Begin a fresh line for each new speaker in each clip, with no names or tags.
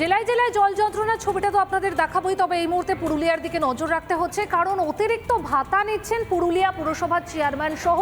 জেলায় জেলায় জল যন্ত্রণার ছবিটা তো আপনাদের দেখাবোই, তবে এই মুহূর্তে পুরুলিয়ার দিকে নজর রাখতে হচ্ছে, কারণ অতিরিক্ত ভাতা নিচ্ছেন পুরুলিয়া পুরসভার চেয়ারম্যান সহ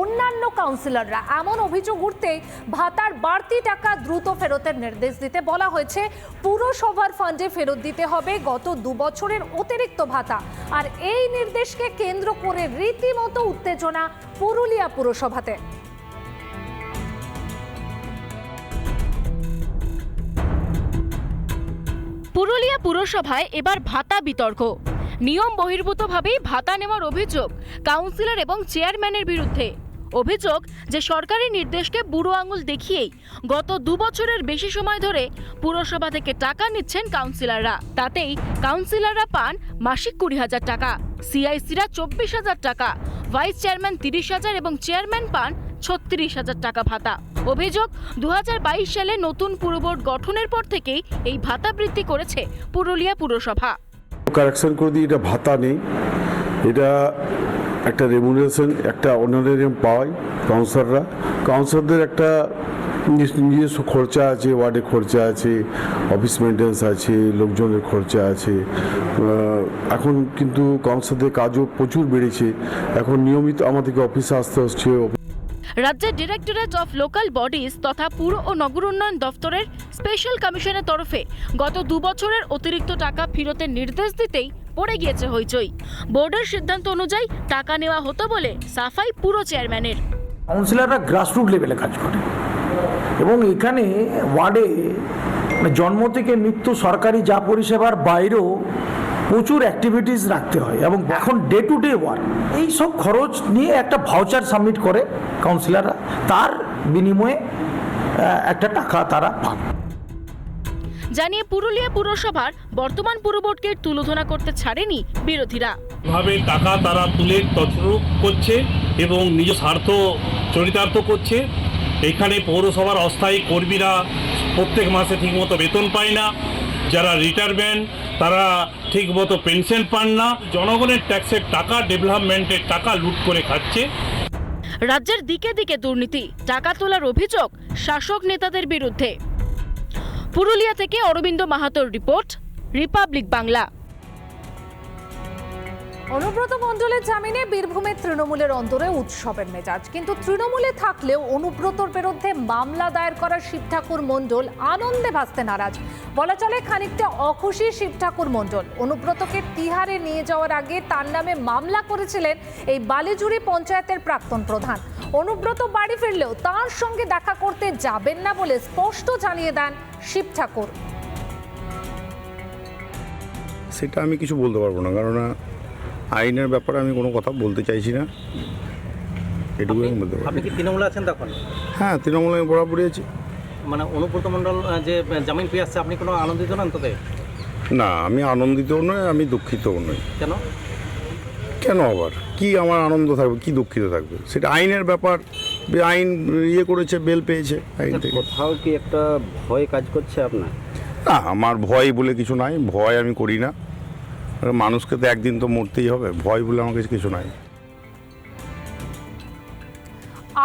অন্যান্য কাউন্সিলররা। এমন অভিযোগ উঠতেই ভাতার বাড়তি টাকা দ্রুত ফেরতের নির্দেশ দিতে বলা হয়েছে, পুরসভার ফান্ডে ফেরত দিতে হবে গত দু বছরের অতিরিক্ত ভাতা। আর এই নির্দেশকে কেন্দ্র করে রীতিমতো উত্তেজনা পুরুলিয়া পুরসভাতে।
পুরুলিয়া পুরসভায় এবার ভাতা বিতর্ক। নিয়ম বহির্ভূতভাবেই ভাতা নেওয়ার অভিযোগ কাউন্সিলর এবং চেয়ারম্যানের বিরুদ্ধে। অভিযোগ যে সরকারি নির্দেশকে বুড়ো আঙুল দেখিয়েই গত দু বছরের বেশি সময় ধরে পুরসভা থেকে টাকা নিচ্ছেন কাউন্সিলররা। তাতেই কাউন্সিলররা পান মাসিক কুড়ি হাজার টাকা, সিআইসিরা চব্বিশ হাজার টাকা, ভাইস চেয়ারম্যান তিরিশ হাজার এবং চেয়ারম্যান পান ছত্রিশ হাজার টাকা ভাতা। অভিযোগ দু হাজার বাইশ সালে নতুন পুরবোর্ড গঠনের পর থেকেই এই ভাতা বৃদ্ধি করেছে পুরুলিয়া পুরসভা।
কারেকশন করে দিই, এটা ভাতা নেই। এটা একটা রেমুনারেশন একটা অনারেরিয়াম পাওয়াই কাউন্সিলররা কাউন্সিলরদের একটা নিজ- নিজস্ব খরচা আছে ওয়ার্ডে খরচা আছে অফিস মেনটেন্স আছে, লোকজনের খরচা আছে। এখন কিন্তু কাউন্সিলরদের কাজও প্রচুর বেড়েছে। এখন নিয়মিত আমাদেরকে অফিসে আসতে হচ্ছে।
রাজ্যের ডিরেক্টরেট অফ লোকাল বডিজ তথা পুর ও নগর উন্নয়ন দফতরের স্পেশাল কমিশনের তরফে গত দু বছরের অতিরিক্ত টাকা ফেরতের নির্দেশ দিতেই পড়ে গিয়েছে হইচই। বোর্ডের সিদ্ধান্ত অনুযায়ী টাকা নেওয়া হতো বলে সাফাই পুরো চেয়ারম্যানের।
কাউন্সিলররা গ্রাসরুট লেভেলে কাজ করে। এবং এখানে ওয়ার্ডে মানে জন্ম থেকে মৃত্যু সরকারি যা পরিষেবার বাইরেও প্রচুর অ্যাক্টিভিটিস রাখতে হয় এবং এখন ডে টু ডে ওয়ার্ক এই সব খরচ নিয়ে একটা ভাউচার সাবমিট করে কাউন্সিলররা তার বিনিময়ে একটা টাকা তারা পান।
জানিয়ে পুরুলিয়া পুরসভার বর্তমান পুরবোর্ডকে তুলোধনা করতে ছাড়েনি বিরোধীরা।
ভাবে টাকা তারা তুলে তছরূপ করছে এবং নিজ স্বার্থ চরিতার্থ করছে। এখানে পৌরসভার অস্থায়ী কর্মীরা প্রত্যেক মাসে ঠিকমতো বেতন পায় না। যারা রিটায়ারমেন্ট তারা ঠিকমতো পেনশন পান না, জনগণের ট্যাক্সের টাকা ডেভেলপমেন্টের টাকা লুট করে খাচ্ছে।
রাজ্যের দিকে দিকে দুর্নীতি, টাকা তোলার অভিযোগ শাসক নেতাদের বিরুদ্ধে। পুরুলিয়া থেকে অরবিন্দ মাহাতোর রিপোর্ট, রিপাবলিক বাংলা।
অনুব্রত মণ্ডলের জামিনে বীরভূমের তৃণমূলের অন্তরে উৎসবের মেজাজ। কিন্তু তৃণমূলে থাকলেও অনুব্রতর বিরুদ্ধে মামলা দায়ের করা শিব ঠাকুর মণ্ডল আনন্দে ভাসতে নারাজ। বলা চলে খানিকটা অখুশি শিব ঠাকুর মণ্ডল। অনুব্রতকে তিহারে নিয়ে যাওয়ার আগে তার নামে মামলা করেছিলেন এই বালিজুড়ি পঞ্চায়েতের প্রাক্তন প্রধান। অনুব্রত বাড়ি ফিরলেও তার সঙ্গে দেখা করতে যাবেন না বলে স্পষ্ট জানিয়ে দেন শিব ঠাকুর
সেটা আমি কিছু বলতে পারব না কারণ আইনের ব্যাপারে আমি কোনো কথা বলতে চাইছি না। এটুকু আমি বলতে পারব।
আপনি কি তৃণমূলে আছেন তখন?
হ্যাঁ তৃণমূলে আমি বরাবরই আছি।
মানে অনুব্রত মণ্ডল যে জামিন পেয়ে আসছে আপনি কোনো আনন্দিত নন তোতে?
না আমি আনন্দিতও নয় আমি দুঃখিতও নই।
কেন?
কেন আবার? কি আমার আনন্দ থাকবে কি দুঃখিত থাকবে? সেটা আইনের ব্যাপার। আইন ইয়ে করেছে বেল পেয়েছে আইন থেকে।
কোথাও কি একটা ভয় কাজ করছে আপনার?
না আমার ভয় বলে কিছু নাই ভয় আমি করি না। মানুষকে তো একদিন তো মরতেই হবে, ভয় বলে আমার কাছে কিছু নাই।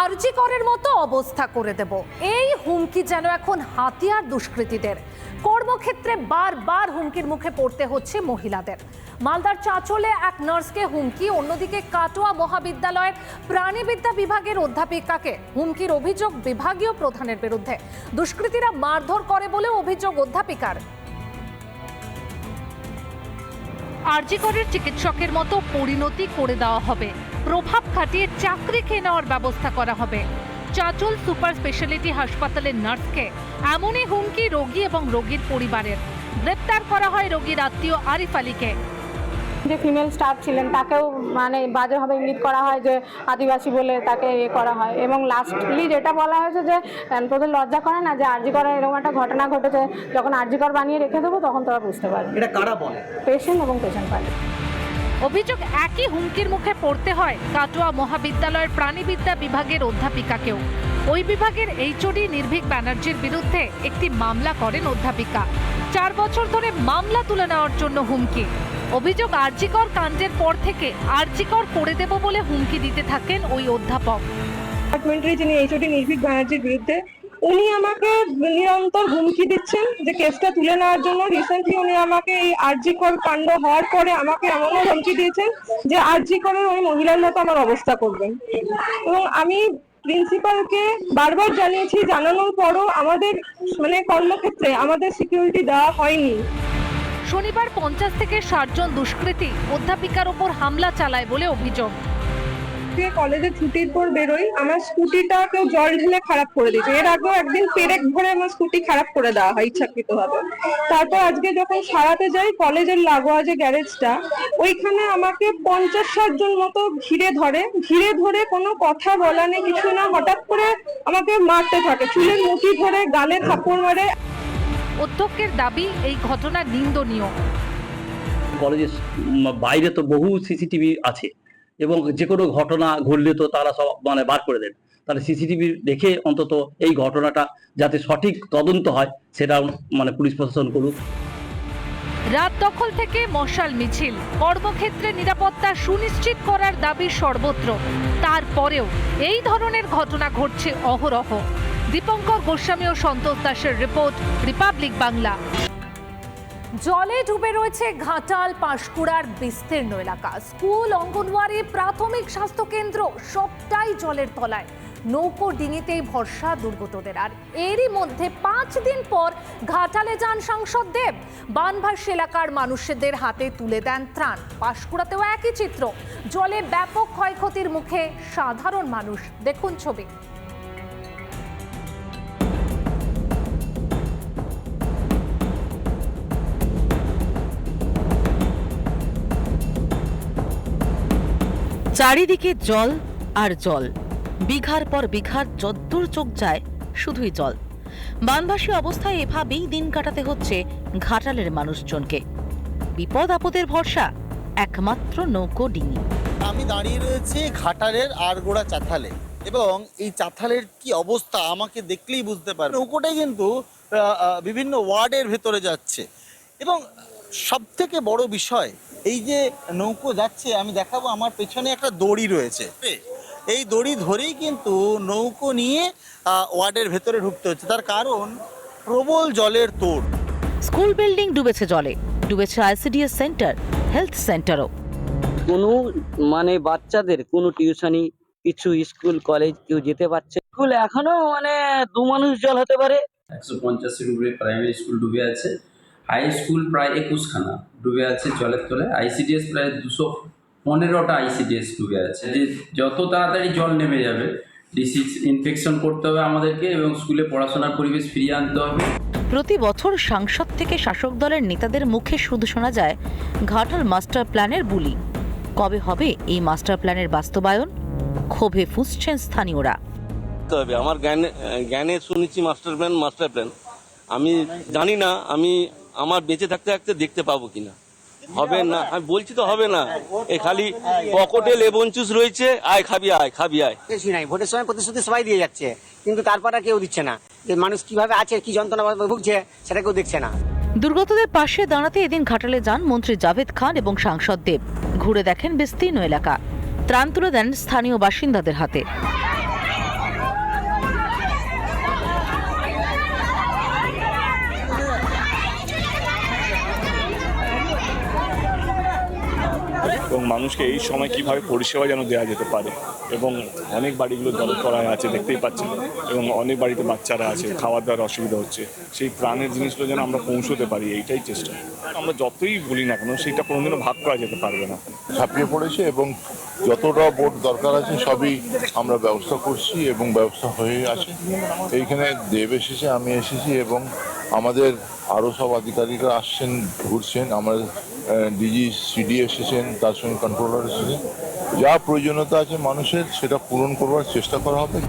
আরজি করের মতো অবস্থা করে দেব। এই হুমকি যেন এখন হাতিয়ার দুষ্কৃতীদের। কর্মক্ষেত্রে বারবার হুমকির মুখে পড়তে হচ্ছে মহিলাদের। মালদার চাঁচলে এক নার্সকে হুমকি, অন্যদিকে কাটোয়া মহাবিদ্যালয়ের প্রাণীবিদ্যা বিভাগের অধ্যাপিকাকে হুমকির অভিযোগ বিভাগীয় প্রধানের বিরুদ্ধে। দুষ্কৃতীরা মারধর করে বলে অভিযোগ অধ্যাপিকার। আরজিকরের চিকিৎসকের মতো পরিণতি করে দেওয়া হবে। প্রভাব খাটিয়ে চাকরি খেয়ে নেওয়ার ব্যবস্থা করা হবে। চাচল সুপার স্পেশালিটি হাসপাতালের নার্সকে এমনই হুমকি রোগী এবং রোগীর পরিবারের। গ্রেপ্তার করা হয় রোগীর আত্মীয় আরিফ আলীকে।
যে ফিমেল স্টাফ ছিলেন তাকেও মানে বাজেভাবে ইঙ্গিত করা হয় যে আদিবাসী বলে তাকে ইয়ে করা হয়। এবং লাস্টলি যেটা বলা হয়েছে যে তোদের লজ্জা করে না যে আরজি করার এরকম একটা ঘটনা ঘটেছে যখন আরজি কর বানিয়ে রেখে দেবো তখন তোরা বুঝতে পারবে।
এটা কারা বলে?
পেশেন্ট এবং পেশেন্ট পারে
অভিযোগ একই হুমকির মুখে পড়তে হয় কাটোয়া মহাবিদ্যালয়ের প্রাণীবিদ্যা বিভাগের অধ্যাপিকাকেও। ওই বিভাগের এইচওডি নির্ভীক ব্যানার্জির বিরুদ্ধে একটি মামলা করেন অধ্যাপিকা। চার বছর ধরে মামলা তুলে নেওয়ার জন্য হুমকি। অভিযোগ আরজিকর কাণ্ডের পর থেকে আরজিকর করে দেব বলে হুমকি দিতে থাকেন ওই অধ্যাপক।
ডিপার্টমেন্টের যিনি এইচওটি নির্ভীক ব্যানার্জির বিরুদ্ধে, উনি আমাকে নিরন্তর হুমকি দিচ্ছেন যে কেসটা তুলে নেওয়ার জন্য। রিসেন্টলি উনি আমাকে এই আরজিকর কাণ্ড হওয়ার পরে আমাকে এমনও হুমকি দিয়েছেন যে আরজিকরের ওই মহিলার মতো আমার অবস্থা করবেন। এবং আমি প্রিন্সিপালকে বারবার জানিয়েছি, জানানোর পরও আমাদের মানে কর্মক্ষেত্রে আমাদের সিকিউরিটি দেওয়া হয়নি।
শনিবার পঞ্চাশ থেকে ষাট জন দুষ্কৃতী অধ্যাপিকার ওপর হামলা চালায় বলে অভিযোগ।
থেকে কলেজে ছুটির পর বেরোই, আমার স্কুটিটা কেউ জল ঢেলে খারাপ করে দিয়েছে। এর আগেও একদিন পেরেক ভরে আমার স্কুটি খারাপ করে দেওয়া হয় ইচ্ছাকৃত ভাবে তারপর আজকে যখন সারাতে যাই কলেজের লাগোয়া যে গ্যারেজটা ওইখানে আমাকে পঞ্চাশ ষাট জন মতো ঘিরে ধরে। ঘিরে ধরে কোনো কথা বলা নেই, কিছু না। হঠাৎ করে আমাকে মারতে থাকে। চুলের মুঠি ধরে গালে থাপ্পড় মারে।
অধ্যক্ষের দাবি এই ঘটনা নিন্দনীয়।
কলেজের বাইরে তো বহু সিসিটিভি আছে এবং যে কোনো ঘটনা ঘটলে তো তারা সব মানে বার করে দেন। তাহলে সিসিটিভি দেখে অন্তত এই ঘটনাটা যাতে সঠিক তদন্ত হয় সেটা মানে পুলিশ প্রশাসন করুক।
রাত দখল থেকে মশাল মিছিল। কর্মক্ষেত্রে নিরাপত্তা সুনিশ্চিত করার দাবি সর্বত্র। তারপরেও এই ধরনের ঘটনা ঘটছে অহরহ। দীপঙ্কর গোস্বামী ও সন্তোষ দাসের রিপোর্ট, রিপাবলিক বাংলা। জলে ডুবে রয়েছে ঘাটাল, পাঁশকুড়ার বিস্তীর্ণ এলাকা। স্কুল, অঙ্গনওয়াড়ি, প্রাথমিক স্বাস্থ্য কেন্দ্র সবটাই জলের তলায়। নৌকো ডিঙিতেই ভরসা দুর্গতদের। আর এরই মধ্যে পাঁচ দিন পর ঘাটালে যান সাংসদ দেব। বানভাস এলাকার মানুষদের হাতে তুলে দেন ত্রাণ। পাঁশকুড়াতেও একই চিত্র। জলে ব্যাপক ক্ষয়ক্ষতির মুখে সাধারণ মানুষ। দেখুন ছবি।
চারিদিকে জল আর জল। বিঘার পর বিঘার যদ্দূর চোখ যায়, শুধুই জল। বানবাসী অবস্থায় এভাবেই দিন কাটাতে হচ্ছে ঘাটালের মানুষজনকে। বিপদ আপদের ভরসা, একমাত্র নৌকো ডিঙি।
আমি দাঁড়িয়ে রয়েছি ঘাটালের আরগোড়া চাথালে এবং এই চাথালের কি অবস্থা আমাকে দেখলেই বুঝতে পারবে। নৌকোটাই কিন্তু বিভিন্ন ওয়ার্ডের ভেতরে যাচ্ছে। এবং সব থেকে বড় বিষয় এই যে নৌকো যাচ্ছে আমি দেখাবো আমার পেছনে একটা দড়ি রয়েছে। এই দড়ি ধরেই কিন্তু নৌকো নিয়ে ওয়ার্ডের ভেতরে ঢুকতে হচ্ছে। তার কারণ প্রবল জলের তোড়।
স্কুল বিল্ডিং ডুবেছে জলে। ডুবেছে আইসিডিএস সেন্টার হেলথ সেন্টারও।
কোনো মানে বাচ্চাদের কোনো টিউশনি কিছু স্কুল কলেজ কেউ যেতে পারছে স্কুল এখনও মানে দু মানুষ জল হতে পারে।
একশো পঞ্চাশের উপরে প্রাইমারি স্কুল ডুবে আছে। হাই স্কুল প্রায় একুশখানা ডুবে আছে জলের তলে। আইসিডিএস প্রায় দুশো পনেরোটা আইসিডিএস ডুবে আছে। যে যত তাড়াতাড়ি জল নেমে যাবে ডিসিজ ইনফেকশন করতে হবে আমাদেরকে এবং স্কুলে পড়াশোনার পরিবেশ ফিরিয়ে আনতে হবে।
প্রতি বছর সাংসদ থেকে শাসক দলের নেতাদের মুখে শুধু শোনা যায় ঘাটাল মাস্টার প্ল্যানের বুলি। কবে হবে এই মাস্টার প্ল্যানের বাস্তবায়ন? ক্ষোভে ফুঁসছেন স্থানীয়রা।
তবে আমার জ্ঞানে জ্ঞানে শুনেছি মাস্টার প্ল্যান মাস্টার প্ল্যান। আমি জানি না আমি আমার বেঁচে থাকতে থাকতে দেখতে পাবো কিনা? হবে না। আমি বলছি তো হবে না। এ খালি পকেটে লেবন চুস রয়েছে আয় খাবি আয় খাবি আয়।
কিছুই নাই। ভোটের সময় প্রতিশ্রুতি সবাই দিয়ে যাচ্ছে। কিন্তু তারপর আর কেউ দিচ্ছে না। যে মানুষ কীভাবে আছে কি যন্ত্রণা ভুগছে সেটা কেউ দেখছে না।
দুর্গতদের পাশে দাঁড়াতে এদিন ঘাটালে যান মন্ত্রী জাভেদ খান এবং সাংসদ দেব। ঘুরে দেখেন বিস্তীর্ণ এলাকা। ত্রাণ তুলে দেন স্থানীয় বাসিন্দাদের হাতে।
এবং মানুষকে এই সময় কীভাবে পরিষেবা যেন দেওয়া যেতে পারে এবং অনেক বাড়িগুলো জলতলায় আছে, দেখতেই পাচ্ছেন, এবং অনেক বাড়িতে বাচ্চারা আছে খাওয়া দাওয়ার অসুবিধা হচ্ছে। সেই প্রাণের জিনিসগুলো যেন আমরা পৌঁছতে পারি, এইটাই চেষ্টা। আমরা যতই বলি না কেন সেইটা কোনোদিনও ভাগ করা যেতে পারবে না।
ঝাঁপিয়ে পড়েছে এবং যতটা বোট দরকার আছে, সবই আমরা ব্যবস্থা করছি এবং ব্যবস্থা হয়ে আছে। এইখানে দেব এসেছে, আমি এসেছি এবং আমাদের আরও সব আধিকারিকরা আসছেন, ঘুরছেন, আমার ডিজি সিডি এসেছেন তার সঙ্গে কন্ট্রোলার এসেছেন। যা প্রয়োজনীয়তা আছে মানুষের সেটা পূরণ করবার চেষ্টা করা হবে।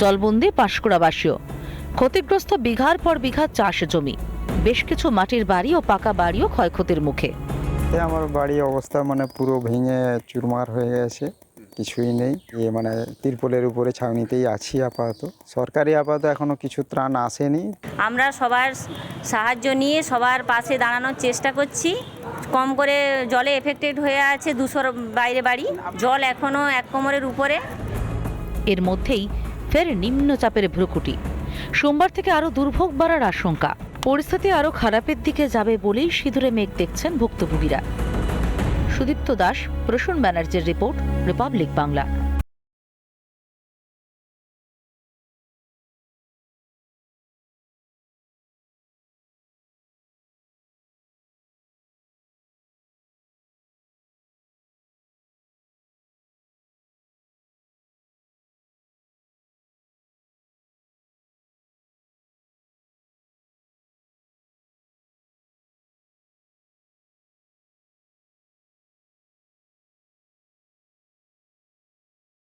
জলবন্দি পাঁশকুড়াবাসীও ক্ষতিগ্রস্ত বিঘার পর বিঘা চাষ জমি বেশ কিছু মাটির বাড়ি ও পাকা বাড়িও ক্ষয়ক্ষতির মুখে।
আমার বাড়ি অবস্থা মানে পুরো ভেঙে চুরমার হয়ে গেছে।
কিছুই নেই। এ মানে তিরপলের উপরে ছাউনিতেই আছি আপাতত। সরকারি আপাতত এখনও কিছু ত্রাণ আসেনি।
আমরা সবার সাহায্য নিয়ে সবার পাশে দাঁড়ানোর চেষ্টা করছি। কম করে জলে এফেক্টেড হয়ে আছে দুশোর বাইরে বাড়ি। জল এখনও এক কোমরের উপরে।
এর মধ্যেই ফের নিম্নচাপের ভ্রুকুটি। সোমবার থেকে আরও দুর্ভোগ বাড়ার আশঙ্কা। পরিস্থিতি আরও খারাপের দিকে যাবে বলেই সিঁদুরে মেঘ দেখছেন ভুক্তভোগীরা। সুদীপ্ত দাস প্রসূন ব্যানার্জির রিপোর্ট রিপাবলিক বাংলা।